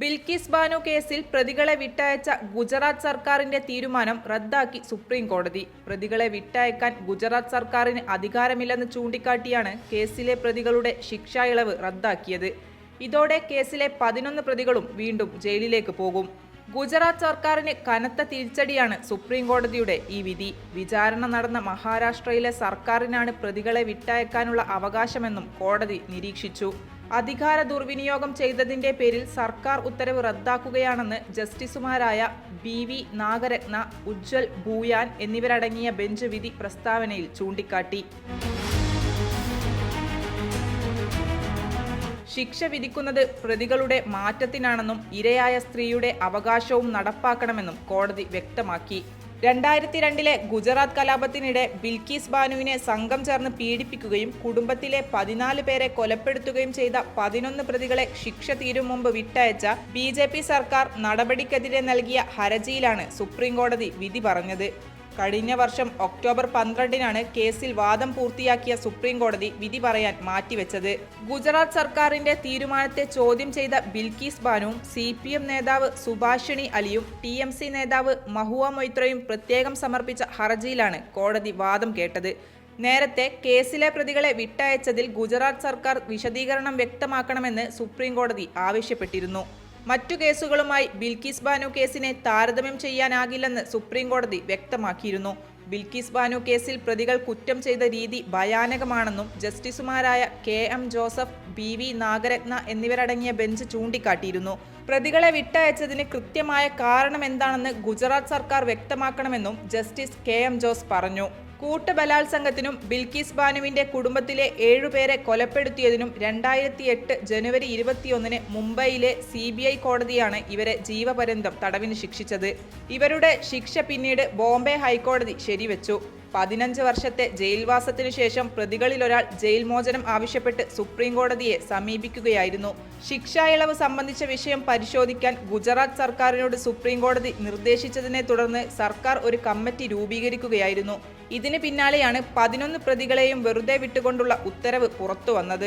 ബിൽക്കിസ് ബാനു കേസിൽ പ്രതികളെ വിട്ടയച്ച ഗുജറാത്ത് സർക്കാരിന്റെ തീരുമാനം റദ്ദാക്കി സുപ്രീം കോടതി പ്രതികളെ വിട്ടയക്കാൻ ഗുജറാത്ത് സർക്കാരിന് അധികാരമില്ലെന്ന് ചൂണ്ടിക്കാട്ടിയാണ് കേസിലെ പ്രതികളുടെ ശിക്ഷാ ഇളവ് റദ്ദാക്കിയത്. ഇതോടെ കേസിലെ പതിനൊന്ന് പ്രതികളും വീണ്ടും ജയിലിലേക്ക് പോകും. ഗുജറാത്ത് സർക്കാരിന് കനത്ത തിരിച്ചടിയാണ് സുപ്രീം കോടതിയുടെ ഈ വിധി. വിചാരണ നടന്ന മഹാരാഷ്ട്രയിലെ സർക്കാരിനാണ് പ്രതികളെ വിട്ടയക്കാനുള്ള അവകാശമെന്നും കോടതി നിരീക്ഷിച്ചു. അധികാര ദുർവിനിയോഗം ചെയ്തതിന്റെ പേരിൽ സർക്കാർ ഉത്തരവ് റദ്ദാക്കുകയാണെന്ന് ജസ്റ്റിസുമാരായ ബി വി നാഗരത്ന ഉജ്ജ്വൽ ഭൂയാൻ എന്നിവരടങ്ങിയ ബെഞ്ച് വിധി പ്രസ്താവനയിൽ ചൂണ്ടിക്കാട്ടി. ശിക്ഷ വിധിക്കുന്നത് പ്രതികളുടെ മാറ്റത്തിനാണെന്നും ഇരയായ സ്ത്രീയുടെ അവകാശവും നടപ്പാക്കണമെന്നും കോടതി വ്യക്തമാക്കി. രണ്ടായിരത്തി രണ്ടിലെ ഗുജറാത്ത് കലാപത്തിനിടെ ബിൽക്കീസ് ബാനുവിനെ സംഘം ചേർന്ന് പീഡിപ്പിക്കുകയും കുടുംബത്തിലെ പതിനാല് പേരെ കൊലപ്പെടുത്തുകയും ചെയ്ത പതിനൊന്ന് പ്രതികളെ ശിക്ഷ തീരും മുമ്പ് വിട്ടയച്ച ബി സർക്കാർ നടപടിക്കെതിരെ നൽകിയ ഹർജിയിലാണ് സുപ്രീംകോടതി വിധി പറഞ്ഞത്. കഴിഞ്ഞ വർഷം ഒക്ടോബർ പന്ത്രണ്ടിനാണ് കേസിൽ വാദം പൂർത്തിയാക്കിയ സുപ്രീം കോടതി വിധി പറയാൻ മാറ്റിവെച്ചത്. ഗുജറാത്ത് സർക്കാരിന്റെ തീരുമാനത്തെ ചോദ്യം ചെയ്ത ബിൽക്കീസ് ബാനുവും സി പി എം നേതാവ് സുഭാഷിണി അലിയും ടി എം സി നേതാവ് മഹുവ മൊയ്ത്രയും പ്രത്യേകം സമർപ്പിച്ച ഹർജിയിലാണ് കോടതി വാദം കേട്ടത്. നേരത്തെ കേസിലെ പ്രതികളെ വിട്ടയച്ചതിൽ ഗുജറാത്ത് സർക്കാർ വിശദീകരണം വ്യക്തമാക്കണമെന്ന് സുപ്രീം കോടതി ആവശ്യപ്പെട്ടിരുന്നു. മറ്റു കേസുകളുമായി ബിൽക്കിസ് ബാനു കേസിനെ താരതമ്യം ചെയ്യാനാകില്ലെന്ന് സുപ്രീംകോടതി വ്യക്തമാക്കിയിരുന്നു. ബിൽക്കിസ് ബാനു കേസിൽ പ്രതികൾ കുറ്റം ചെയ്ത രീതി ഭയാനകമാണെന്നും ജസ്റ്റിസുമാരായ K M Joseph B V Nagarathna എന്നിവരടങ്ങിയ ബെഞ്ച് ചൂണ്ടിക്കാട്ടിയിരുന്നു. പ്രതികളെ വിട്ടയച്ചതിന് കൃത്യമായ കാരണം എന്താണെന്ന് ഗുജറാത്ത് സർക്കാർ വ്യക്തമാക്കണമെന്നും ജസ്റ്റിസ് കെ എം ജോസ് പറഞ്ഞു. കൂട്ടബലാത്സംഗത്തിനും ബിൽക്കീസ് ബാനുവിന്റെ കുടുംബത്തിലെ ഏഴുപേരെ കൊലപ്പെടുത്തിയതിനും രണ്ടായിരത്തി എട്ട് ജനുവരി ഇരുപത്തിയൊന്നിന് മുംബൈയിലെ സി ബി ഐ കോടതിയാണ് ഇവരെ ജീവപര്യന്തം തടവിന് ശിക്ഷിച്ചത്. ഇവരുടെ ശിക്ഷ പിന്നീട് ബോംബെ ഹൈക്കോടതി ശരിവെച്ചു. പതിനഞ്ച് വർഷത്തെ ജയിൽവാസത്തിനു ശേഷം പ്രതികളിലൊരാൾ ജയിൽ മോചനം ആവശ്യപ്പെട്ട് സുപ്രീം കോടതിയെ സമീപിക്കുകയായിരുന്നു. ശിക്ഷാ ഇളവ് സംബന്ധിച്ച വിഷയം പരിശോധിക്കാൻ ഗുജറാത്ത് സർക്കാരിനോട് സുപ്രീം കോടതി നിർദ്ദേശിച്ചതിനെ തുടർന്ന് സർക്കാർ ഒരു കമ്മിറ്റി രൂപീകരിക്കുകയായിരുന്നു. ഇതിന് പിന്നാലെയാണ് പതിനൊന്ന് പ്രതികളെയും വെറുതെ വിട്ടുകൊണ്ടുള്ള ഉത്തരവ് പുറത്തുവന്നത്